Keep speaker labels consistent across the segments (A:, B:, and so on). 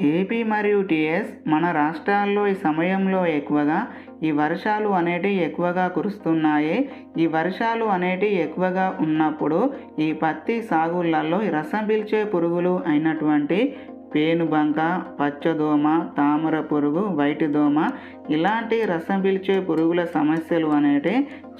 A: AP మరియు TS మన రాష్ట్రాల్లో ఈ సమయంలో ఎక్కువగా ఈ వర్షాలు అనేటివి ఎక్కువగా కురుస్తున్నాయి. ఈ వర్షాలు అనేటివి ఎక్కువగా ఉన్నప్పుడు ఈ పత్తి సాగులలో ఈ రసం పీల్చే పురుగులు అయినటువంటి పేనుబంక పచ్చదోమ తామర పురుగు వైటి దోమ ఇలాంటి రసం పీల్చే పురుగుల సమస్యలు అనేటి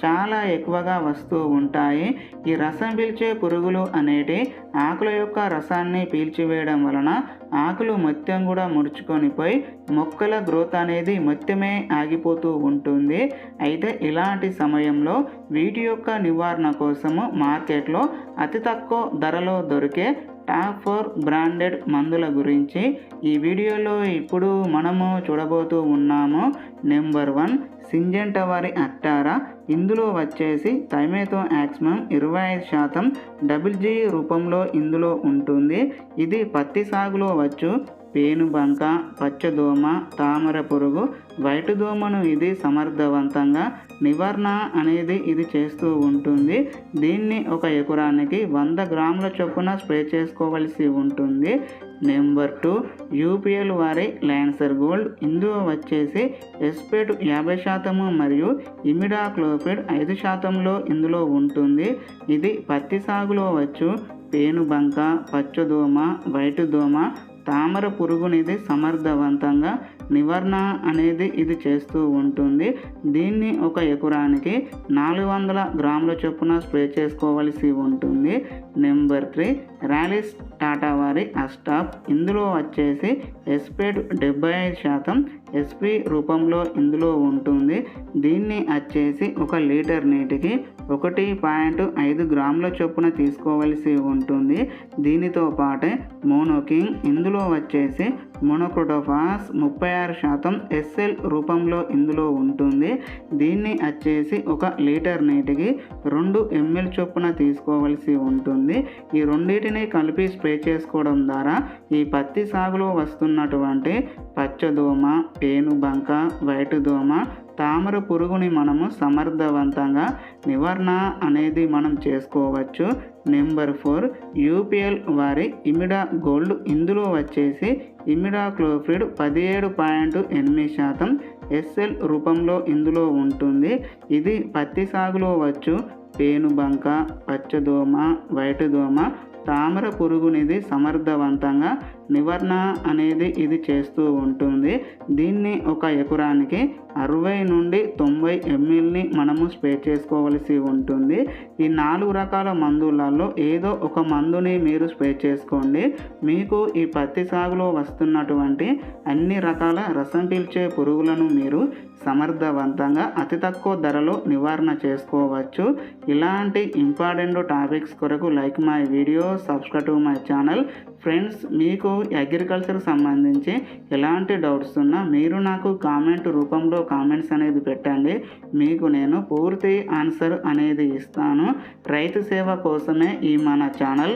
A: చాలా ఎక్కువగా వస్తూ ఉంటాయి. ఈ రసం పీల్చే పురుగులు అనేటి ఆకుల యొక్క రసాన్ని పీల్చివేయడం వలన ఆకులు మొత్తం కూడా ముడుచుకొని పోయి మొక్కల గ్రోత్ అనేది మొత్తమే ఆగిపోతూ ఉంటుంది. అయితే ఇలాంటి సమయంలో వీటి యొక్క నివారణ కోసము మార్కెట్లో అతి తక్కువ ధరలో దొరికే టాప్ ఫోర్ బ్రాండెడ్ మందుల గురించి. ఈ వీడియోలో ఇప్పుడు మనము చూడబోతూ ఉన్నాము. నెంబర్ వన్ సింజెంట వారి అక్టారా ఇందులో వచ్చేసి థైమేతో యాక్సిమం ఇరవై ఐదు శాతం. డబుల్ జీ రూపంలో ఇందులో ఉంటుంది. ఇది పత్తి సాగులో వచ్చు. పేనుబంక పచ్చదోమ తామర పురుగు వైట్ దోమను ఇది సమర్థవంతంగా నివారణ అనేది ఇది చేస్తూ ఉంటుంది. దీన్ని ఒక ఎకరానికి వంద గ్రాముల చొప్పున స్ప్రే చేసుకోవలసి ఉంటుంది. నెంబర్ టూ యూపీఎల్ వారి ల్యాన్సర్ గోల్డ్. ఇందులో వచ్చేసి ఎస్పేట్ యాభై శాతము మరియు ఇమిడాక్లోపిడ్ ఐదు శాతంలో ఇందులో ఉంటుంది. ఇది పత్తి సాగులో వచ్చు. పేనుబంక పచ్చదోమ వైట్ దోమ తామర పురుగునిది సమర్థవంతంగా నివారణ అనేది ఇది చేస్తూ ఉంటుంది. దీన్ని ఒక ఎకరానికి నాలుగు వందల గ్రాముల చొప్పున స్ప్రే చేసుకోవలసి ఉంటుంది. నెంబర్ త్రీ ర్యాలీస్ టాటా వారి అస్టాప్. ఇందులో వచ్చేసి ఎస్పీడ్ డెబ్బై ఐదు శాతం ఎస్పి రూపంలో ఇందులో ఉంటుంది. దీన్ని వచ్చేసి ఒక లీటర్ నీటికి ఒకటి పాయింట్ ఐదు గ్రాముల చొప్పున తీసుకోవలసి ఉంటుంది. దీనితో పాటే మోనోకింగ్ ఇందులో వచ్చేసి మోనోక్రోటోఫాస్ ముప్పై ఆరు శాతం ఎస్ఎల్ రూపంలో ఇందులో ఉంటుంది. దీన్ని వచ్చేసి ఒక లీటర్ నీటికి రెండు ఎంఎల్ చొప్పున తీసుకోవలసి ఉంటుంది. ఈ రెండింటిని కలిపి స్ప్రే చేసుకోవడం ద్వారా ఈ పత్తి సాగులో వస్తున్నటువంటి పచ్చదోమ పేనుబంక వైట్ దోమ తామర పురుగుని మనము సమర్థవంతంగా నివారణ అనేది మనం చేసుకోవచ్చు. నెంబర్ ఫోర్ యూపీఎల్ వారి ఇమిడా గోల్డ్ ఇందులో వచ్చేసి ఇమిడా క్లోఫ్రిడ్ పదిహేడు పాయింట్ ఎనిమిది శాతం ఎస్ఎల్ రూపంలో ఇందులో ఉంటుంది. ఇది పత్తి సాగులో వచ్చు. పేనుబంక పచ్చదోమ వైట్ దోమ తామర పురుగునిది సమర్థవంతంగా నివారణ అనేది ఇది చేస్తూ ఉంటుంది. దీన్ని ఒక ఎకరానికి అరవై నుండి తొంభై ఎంఎల్ని మనము స్ప్రే చేసుకోవలసి ఉంటుంది. ఈ నాలుగు రకాల మందులలో ఏదో ఒక మందుని మీరు స్ప్రే చేసుకోండి. మీకు ఈ పత్తి సాగులో వస్తున్నటువంటి అన్ని రకాల రసం పీల్చే పురుగులను మీరు సమర్థవంతంగా అతి తక్కువ ధరలో నివారణ చేసుకోవచ్చు. ఇలాంటి ఇంపార్టెంట్ టాపిక్స్ కొరకు like my video subscribe to my channel friends మీకు అగ్రికల్చర్ సంబంధించి ఎలాంటి డౌట్స్ ఉన్నా మీరు నాకు కామెంట్ రూపంలో కామెంట్స్ అనేది పెట్టండి. మీకు నేను పూర్తి ఆన్సర్ అనేది ఇస్తాను. రైతు సేవ కోసమే ఈ మన ఛానల్